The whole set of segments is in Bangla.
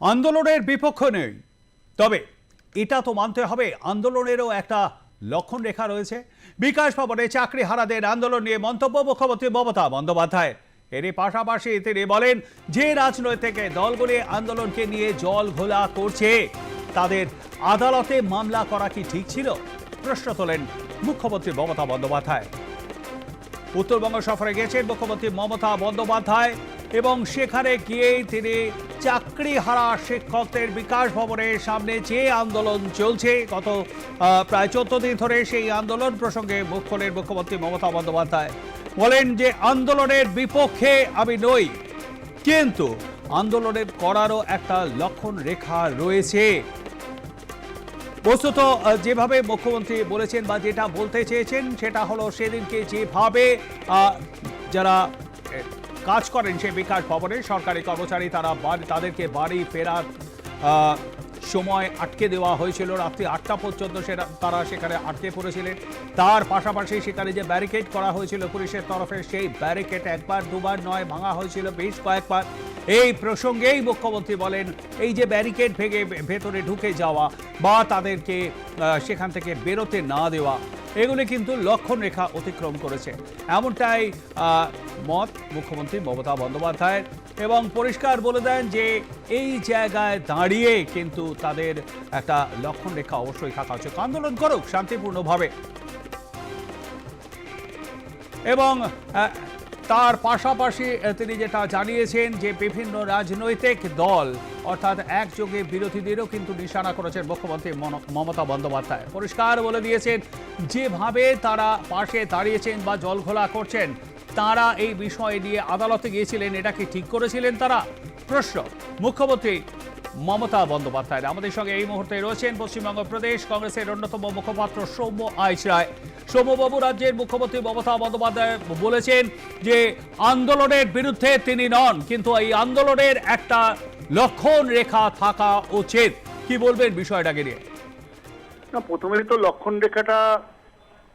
আন্দোলনের বিপক্ষ নেই। তবে এটা তো মানতে হবে, আন্দোলনেরও একটা লক্ষণ রেখা রয়েছে। বিকাশ ভবনে চাকরি হারাদের আন্দোলন নিয়ে মন্তব্য মুখ্যমন্ত্রী মমতা বন্দ্যোপাধ্যায়। এরই পাশাপাশি তিনি বলেন, যে রাজনৈতিক দলগুলি আন্দোলনকে নিয়ে জল ঘোলা করছে, তাদের আদালতে মামলা করা কি ঠিক ছিল? প্রশ্ন তোলেন মুখ্যমন্ত্রী মমতা বন্দ্যোপাধ্যায়। উত্তরবঙ্গ সফরে গেছেন মুখ্যমন্ত্রী মমতা বন্দ্যোপাধ্যায় এবং সেখানে গিয়েই তিনি চাকরি হারা শিক্ষকদের বিকাশ ভবনের সামনে যে আন্দোলন চলছে, গত প্রায় চোদ্দ দিন ধরে সেই আন্দোলন প্রসঙ্গে মুখ মুখ্যমন্ত্রী মমতা বন্দ্যোপাধ্যায়। বলেন যে আন্দোলনের বিপক্ষে আমি নই, কিন্তু আন্দোলনের করারও একটা লক্ষণ রেখা রয়েছে। বস্তুত যেভাবে মুখ্যমন্ত্রী বলেছেন বা যেটা বলতে চেয়েছেন, সেটা হলো সেদিনকে যেভাবে যারা কাজ করেন সেই বিকাশ ভবনে। সরকারি কর্মচারী তারা তাদেরকে বাড়ি ফেরার সময় আটকে দেওয়া হয়েছিল। রাত্রি আটটা পর্যন্ত সেটা তারা সেখানে আটকে পড়েছিলেন। তার পাশাপাশি সেখানে যে ব্যারিকেড করা হয়েছিল পুলিশের তরফে, সেই ব্যারিকেড একবার, দুবার, নয়, ভাঙা হয়েছিল বেশ কয়েকবার। এই প্রসঙ্গেই মুখ্যমন্ত্রী বলেন, এই যে ব্যারিকেড ভেঙে ভেতরে ঢুকে যাওয়া বা তাদেরকে সেখান থেকে বেরোতে না দেওয়া এগুলি কিন্তু লক্ষণ রেখা অতিক্রম করেছে। এমনটাই মত মুখ্যমন্ত্রী মমতা বন্দ্যোপাধ্যায়ের এবং পরিষ্কার বলে দেন যে এই জায়গায় দাঁড়িয়ে কিন্তু তাদের একটা লক্ষণ রেখা অবশ্যই থাকা উচিত। আন্দোলন করুক শান্তিপূর্ণভাবে। এবং তার পাশাপাশি তিনি যেটা জানিয়েছেন যে বিভিন্ন রাজনৈতিক দল, অর্থাৎ একযোগে বিরোধীদেরও কিন্তু নিশানা করেছেন মুখ্যমন্ত্রী মন- মমতা বন্দ্যোপাধ্যায়। পরিষ্কার বলে দিয়েছেন, যেভাবে তারা পাশে দাঁড়িয়েছেন বা জলঘোলা করছেন, তারা এই বিষয় নিয়ে আদালতে গিয়েছিলেন, এটা কি ঠিক করেছিলেন তারা? প্রশ্ন, মুখ্যমন্ত্রী মমতা বন্দ্যোপাধ্যায়। আমাদের সঙ্গে এই মুহূর্তে রয়েছেন পশ্চিমবঙ্গ প্রদেশ কংগ্রেসের অন্যতম মুখপাত্র সৌম্য আইচ রায়। সৌম্যবাবু রাজ্যের মুখ্যমন্ত্রী মমতা বন্দ্যোপাধ্যায় বলেছেন যে, আন্দোলনের বিরুদ্ধে তিনি নন, কিন্তু এই আন্দোলনের একটা লক্ষণ রেখা থাকা উচিত। কি বলবেন বিষয়টাকে নিয়ে? না, প্রথমেই তো লক্ষণ রেখাটা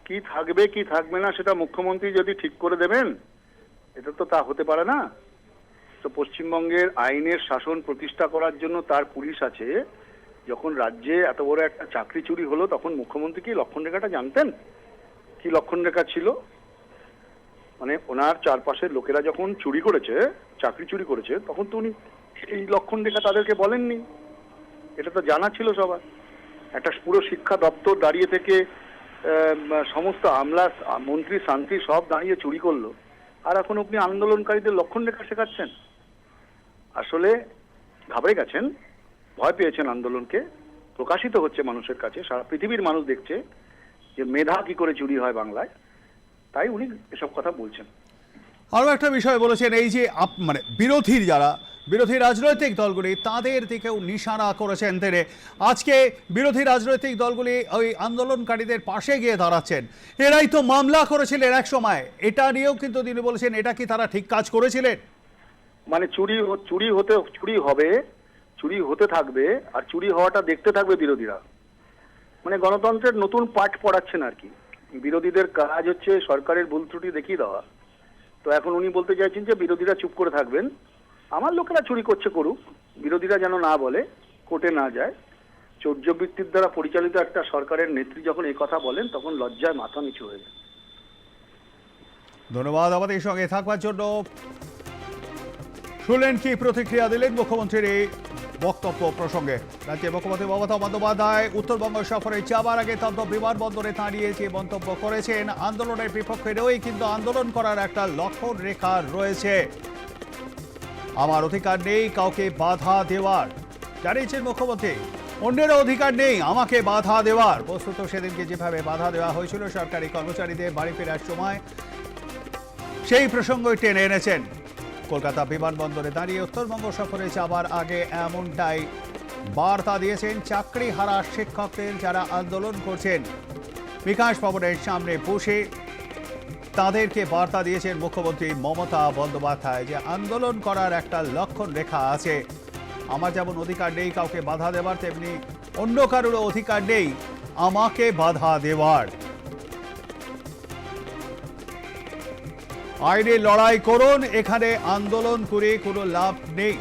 কি থাকবে কি থাকবে না, সেটা মুখ্যমন্ত্রী যদি ঠিক করে দেবেন, এটা তো তা হতে পারে না। পশ্চিমবঙ্গের আইনের শাসন প্রতিষ্ঠা করার জন্য তার পুলিশ আছে, যখন রাজ্যে এত বড় একটা চাকরি চুরি হলো, তখন মুখ্যমন্ত্রী কি লক্ষণ রেখাটা জানতেন? কি লক্ষণ রেখা ছিল? মানে ওনার চারপাশের লোকেরা যখন চুরি করেছে, চাকরি চুরি করেছে, তখন তো উনি এই লক্ষণ রেখা তাদেরকে বলেননি। এটা তো জানা ছিল সবার। একটা পুরো শিক্ষা দপ্তর দাঁড়িয়ে থেকে সমস্ত আমলা, মন্ত্রী, শান্তি সব দাঁড়িয়ে চুরি করল। আর এখন আপনি আন্দোলনকারীদের লক্ষণ রেখা শেখাচ্ছেন? আসলে ঘাবড়ে গেছেন, ভয় পেয়েছেন আন্দোলনকে, প্রকাশিত হচ্ছে মানুষের কাছে, সারা পৃথিবীর মানুষ দেখছে যে মেধা কি করে চুরি হয় বাংলায়, তাই উনি এসব কথা বলছেন। আরও একটা বিষয় বলেছেন, এই যে আপ- মানে বিরোধীর যারা, বিরোধী রাজনৈতিক দলগুলি, তাদের দিকেও নিশানা করেছেন তিনি। আজকে বিরোধী রাজনৈতিক দলগুলি ওই আন্দোলনকারীদের পাশে গিয়ে দাঁড়াচ্ছেন। এরাই তো মামলা করেছিলেন এক সময়। এটা নিয়েও কিন্তু তিনি বলেছেন, এটা কি তারা ঠিক কাজ করেছিলেন? মানে চুরি চুরি হতে, চুরি হবে, চুরি হতে থাকবে, আর চুরি হওয়াটা দেখতে থাকবে বিরোধীরা। মানে গণতন্ত্রের নতুন পাঠ পড়াচ্ছেন আর কি। বিরোধীদের কাজ হচ্ছে সরকারের ভুল ত্রুটি দেখিয়ে দেওয়া। তো এখন উনি বলতে চাইছেন যে বিরোধীরা চুপ করে থাকবেন। আমার লোকেরা চুরি করছে করুক, বিরোধীরা যেন না বলে, কোর্টে না যায়। চৌর্যবৃত্তির দ্বারা পরিচালিত একটা সরকারের নেত্রী যখন এই কথা বলেন, তখন লজ্জায় মাথা নিচু হয়ে যায়। ধন্যবাদ, আমাদের সঙ্গে থাকবার জন্য। শুনলেন কি প্রতিক্রিয়া দিলেন মুখ্যমন্ত্রীর এই বক্তব্য প্রসঙ্গে? রাজ্যের মুখ্যমন্ত্রী মমতা বন্দ্যোপাধ্যায় উত্তরবঙ্গ সফরে যাবার আগে তন্ত বিমানবন্দরে দাঁড়িয়ে যে মন্তব্য করেছেন। আন্দোলনের বিপক্ষে রয়েই কিন্তু আন্দোলন করার একটা লক্ষণ রেখা রয়েছে। আমার অধিকার নেই কাউকে বাধা দেওয়ার, জানিয়েছেন মুখ্যমন্ত্রী। অন্যের অধিকার নেই আমাকে বাধা দেওয়ার। বস্তুত সেদিনকে যেভাবে বাধা দেওয়া হয়েছিল, সরকারি কর্মচারীদের বাড়ি ফেরার সময় সেই প্রসঙ্গই টেনে এনেছেন। কলকাতা বিমানবন্দরে দাঁড়িয়ে উত্তরবঙ্গ সফরে যাবার আগে এমনটাই বার্তা দিয়েছেন চাকরি হারা শিক্ষকদের যারা আন্দোলন করছেন। বিকাশ ভবনের সামনে বসে তাদেরকে বার্তা দিয়েছেন মুখ্যমন্ত্রী মমতা বন্দ্যোপাধ্যায় যে আন্দোলন করার একটা লক্ষণ রেখা আছে। আমার যেমন অধিকার নেই কাউকে বাধা দেওয়ার তেমনি অন্য কারোর অধিকার নেই। আমাকে বাধা দেওয়ার। আইনে লড়াই করুন, এখানে আন্দোলন করে কোনো লাভ নেই।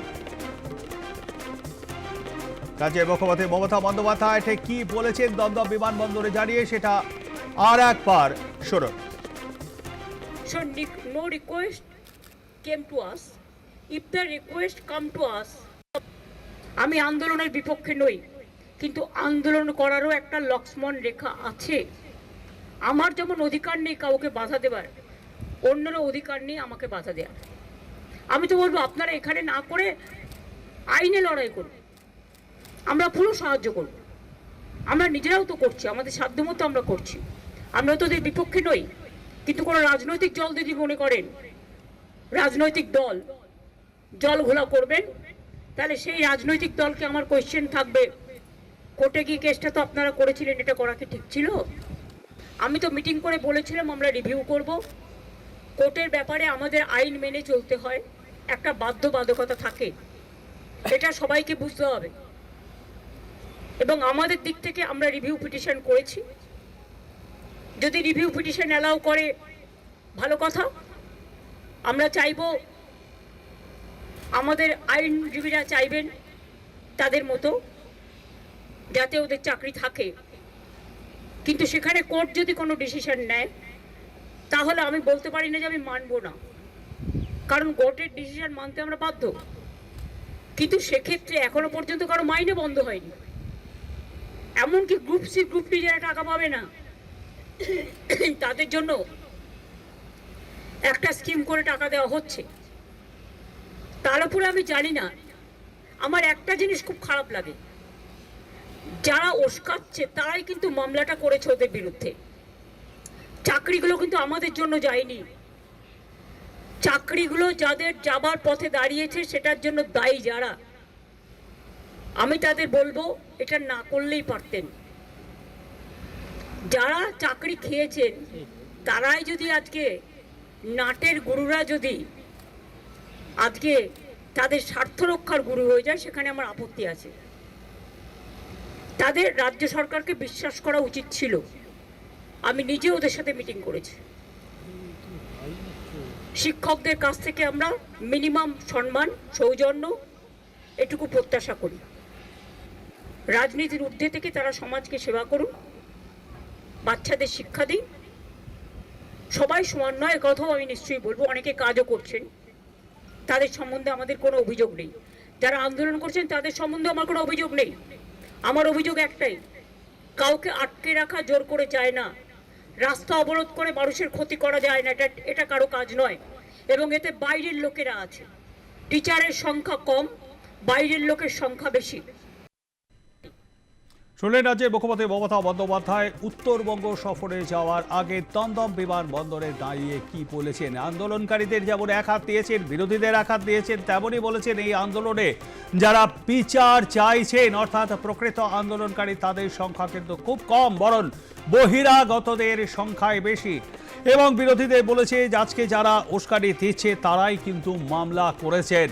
রাজ্যের মুখ্যমন্ত্রী মমতা বন্দ্যোপাধ্যায় ঠিক কি বলেছেন দমদম বিমানবন্দরে জানিয়ে সেটা আর একবার শুনুন। So no request came to us. If the request come to আমি আন্দোলনের বিপক্ষে নই, কিন্তু আন্দোলন করারও একটা লক্ষ্মণ রেখা আছে। আমার যেমন অধিকার নেই কাউকে বাধা দেবার অন্যেরও অধিকার নেই আমাকে বাধা দেওয়ার আমি তো বলব, আপনারা এখানে না করে আইনে লড়াই করুন। আমরা পুরো সাহায্য করব। আমরা নিজেরাও তো করছি, আমাদের সাধ্যমতো আমরা করছি। আমরা তো ওদের বিপক্ষে নই, কিন্তু কোনো রাজনৈতিক দল যদি মনে করেন, রাজনৈতিক দল, জল ঘোলা করবেন, তাহলে সেই রাজনৈতিক দলকে আমার কোয়েশ্চেন থাকবে, কোর্টে গিয়ে কেসটা তো আপনারা করেছিলেন, এটা করা কি ঠিক ছিল? আমি তো মিটিং করে বলেছিলাম, আমরা রিভিউ করব। কোর্টের ব্যাপারে আমাদের আইন মেনে চলতে হয়। একটা বাধ্যবাধকতা থাকে। এটা সবাইকে বুঝতে হবে। এবং আমাদের দিক থেকে আমরা রিভিউ পিটিশন করেছি। যদি রিভিউ পিটিশন অ্যালাউ করে, ভালো কথা। আমরা চাইব আমাদের আইনজীবীরা চাইবেন তাদের মতো, যাতে ওদের চাকরি থাকে। কিন্তু সেখানে কোর্ট যদি কোনো ডিসিশন নেয় তাহলে আমি বলতে পারি না যে আমি মানবো না। কারণ কোর্টের ডিসিশন মানতে আমরা বাধ্য। কিন্তু সেক্ষেত্রে এখনও পর্যন্ত কারও মাইনে বন্ধ হয়নি। এমনকি গ্রুপ সি গ্রুপ ডি যারা টাকা পাবে না, তাদের জন্য একটা স্কিম করে টাকা দেওয়া হচ্ছে। তার উপরে আমি জানি না। আমার একটা জিনিস খুব খারাপ লাগে। যারা ওস্কাচ্ছে, তারাই কিন্তু মামলাটা করেছে ওদের বিরুদ্ধে। চাকরিগুলো কিন্তু আমাদের জন্য যায়নি। চাকরিগুলো যাদের যাবার পথে দাঁড়িয়েছে, সেটার জন্য দায়ী যারা। আমি তাদের বলব, এটা না করলেই পারতেন। যারা চাকরি খেয়েছেন, তারাই যদি আজকে নাটের গুরুরা যদি আজকে তাদের স্বার্থ রক্ষার গুরু হয়ে যায়, সেখানে আমার আপত্তি আছে। তাদের রাজ্য সরকারকে বিশ্বাস করা উচিত ছিল। আমি নিজে ওদের সাথে মিটিং করেছি। শিক্ষকদের কাছ থেকে আমরা মিনিমাম সম্মান, সৌজন্য এটুকু প্রত্যাশা করি। রাজনীতির ঊর্ধ্বে থেকে তারা সমাজকে সেবা করুন, বাচ্চাদের শিক্ষা দিন। সবাই সমান নয় কথাও আমি নিশ্চয়ই বলব, অনেকে কাজও করছেন। তাদের সম্বন্ধে আমাদের কোনো অভিযোগ নেই। যারা আন্দোলন করছেন, তাদের সম্বন্ধে আমার কোনো অভিযোগ নেই। আমার অভিযোগ একটাই, কাউকে আটকে রাখা জোর করে যায় না। রাস্তা অবরোধ করে মানুষের ক্ষতি করা যায় না, এটা এটা কারও কাজ নয়। এবং এতে বাইরের লোকেরা আছে। টিচারের সংখ্যা কম, বাইরের লোকের সংখ্যা বেশি। শুনলেন রাজ্যের মুখ্যমন্ত্রী মমতা বন্দ্যোপাধ্যায়, উত্তরবঙ্গ সফরে যাওয়ার আগে দমদম বিমানবন্দরে দাঁড়িয়ে কি বলেছেন? আন্দোলনকারীদের যেমন এক হাত দিয়েছেন, বিরোধীদের এক হাত দিয়েছেন, তেমনই বলেছেন এই আন্দোলনে যারা বিচার চাইছেন, অর্থাৎ প্রকৃত আন্দোলনকারী, তাদের সংখ্যা কিন্তু খুব কম, বরং বহিরাগতদের সংখ্যায় বেশি। এবং বিরোধীদের বলেছে আজকে যারা উস্কানি দিচ্ছে, তারাই কিন্তু মামলা করেছেন।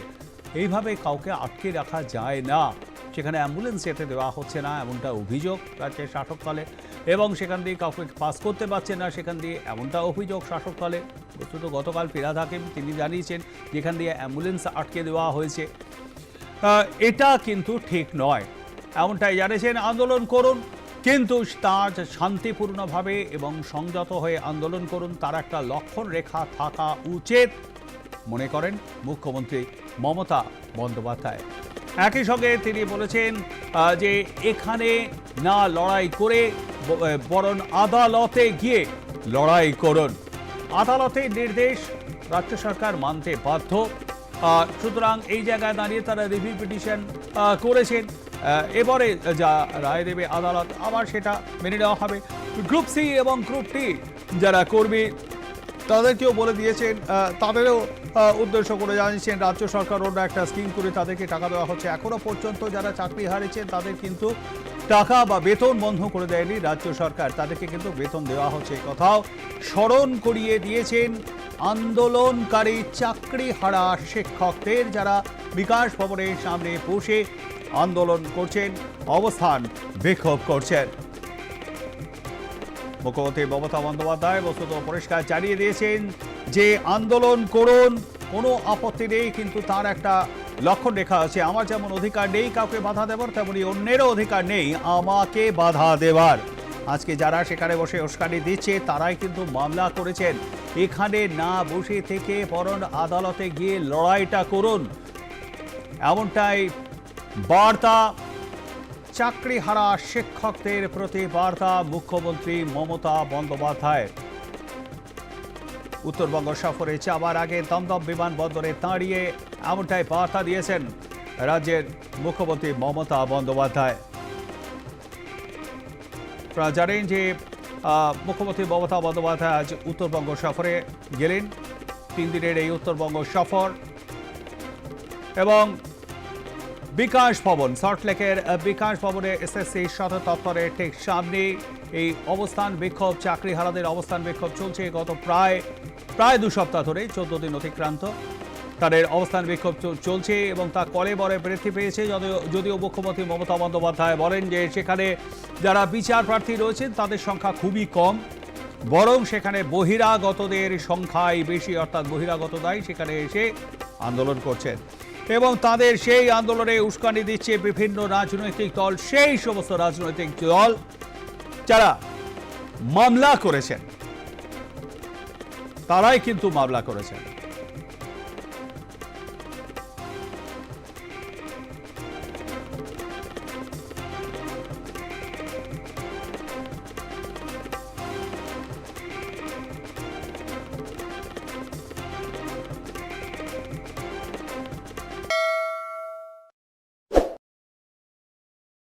এইভাবে কাউকে আটকে রাখা যায় না। সেখানে অ্যাম্বুলেন্স যেতে দেওয়া হচ্ছে না, এমনটা অভিযোগ রাজ্যের শাসককালে এবং সেখান দিয়ে কাউকে পাস করতে পারছে না, সেখান দিয়ে এমনটা অভিযোগ শাসককালে বস্তুত গতকাল ফিরাদ হাকিম, তিনি জানিয়েছেন যেখান দিয়ে অ্যাম্বুলেন্স আটকে দেওয়া হয়েছে। এটা কিন্তু ঠিক নয়। এমনটাই জানিয়েছেন, আন্দোলন করুন। কিন্তু তার শান্তিপূর্ণভাবে এবং সংযত হয়ে আন্দোলন করুন, তার একটা লক্ষণ রেখা থাকা উচিত। মনে করেন মুখ্যমন্ত্রী মমতা বন্দ্যোপাধ্যায়। একই সঙ্গে তিনি বলেছেন যে এখানে না লড়াই করে বরং আদালতে গিয়ে লড়াই করুন। আদালতের নির্দেশ রাজ্য সরকার মানতে বাধ্য। সুতরাং এই জায়গায় দাঁড়িয়ে তারা রিভিউ পিটিশন করেছেন। এবারে যা রায় দেবে আদালত, আবার সেটা মেনে নেওয়া হবে। গ্রুপ সি এবং গ্রুপ টি যারা কর্মী, তাদেরকেও বলে দিয়েছেন তাদেরও উদ্দেশ্য করে জানিয়েছেন, রাজ্য সরকার অন্য একটা স্কিম করে তাদেরকে টাকা দেওয়া হচ্ছে। এখনও পর্যন্ত যারা চাকরি হারিয়েছেন, তাদের কিন্তু টাকা বা বেতন বন্ধ করে দেয়নি রাজ্য সরকার। তাদেরকে কিন্তু বেতন দেওয়া হচ্ছে। কথাও স্মরণ করিয়ে দিয়েছেন আন্দোলনকারী চাকরি হারা শিক্ষকদের যারা বিকাশ ভবনের সামনে বসে আন্দোলন করছেন, অবস্থান বিক্ষোভ করছেন। মুখ্যমন্ত্রী মমতা বন্দ্যোপাধ্যায় বস্তুত পরিষ্কার জানিয়ে দিয়েছেন যে আন্দোলন করুন, কোনো আপত্তি নেই, কিন্তু তার একটা লক্ষণ রেখা আছে। আমার যেমন অধিকার নেই, কাউকে বাধা দেবার, তেমনি অন্যেরও অধিকার নেই। আমাকে বাধা দেবার। আজকে যারা সেখানে বসে উস্কানি দিচ্ছে, তারাই কিন্তু মামলা করেছেন। এখানে না বসে থেকে বরং আদালতে গিয়ে লড়াইটা করুন। এমনটাই বার্তা চাকরিহারা শিক্ষকদের প্রতি বার্তা মুখ্যমন্ত্রী মমতা বন্দ্যোপাধ্যায় উত্তরবঙ্গ সফরে যাবার আগে দমদম বিমানবন্দরে দাঁড়িয়ে এমনটাই বার্তা দিয়েছেন রাজ্যের মুখ্যমন্ত্রী মমতা বন্দ্যোপাধ্যায়। আপনারা জানেন যে মুখ্যমন্ত্রী মমতা বন্দ্যোপাধ্যায় আজ উত্তরবঙ্গ সফরে গেলেন। তিন দিনের এই উত্তরবঙ্গ সফর এবং বিকাশ ভবন, সল্টলেকের বিকাশ ভবনে এসএসসি সদর দপ্তরের ঠিক সামনে এই অবস্থান বিক্ষোভ, চাকরিহারাদের অবস্থান বিক্ষোভ চলছে গত প্রায় প্রায় দু সপ্তাহ ধরে, চোদ্দ দিন অতিক্রান্ত। তাদের অবস্থান বিক্ষোভ চল- চলছে এবং তা কলে বরে বৃদ্ধি পেয়েছে। যদিও যদিও মুখ্যমন্ত্রী মমতা বন্দ্যোপাধ্যায় বলেন যে সেখানে যারা বিচার প্রার্থী রয়েছেন, তাদের সংখ্যা খুবই কম। বরং সেখানে বহিরাগতদের সংখ্যাই বেশি, অর্থাৎ বহিরাগতরাই সেখানে এসে আন্দোলন করছেন। এবং তাদের সেই আন্দোলনে উস্কানি দিচ্ছে বিভিন্ন রাজনৈতিক দল, সেই সমস্ত রাজনৈতিক দল। যারা মামলা করেছেন তারাই কিন্তু মামলা করেছেন।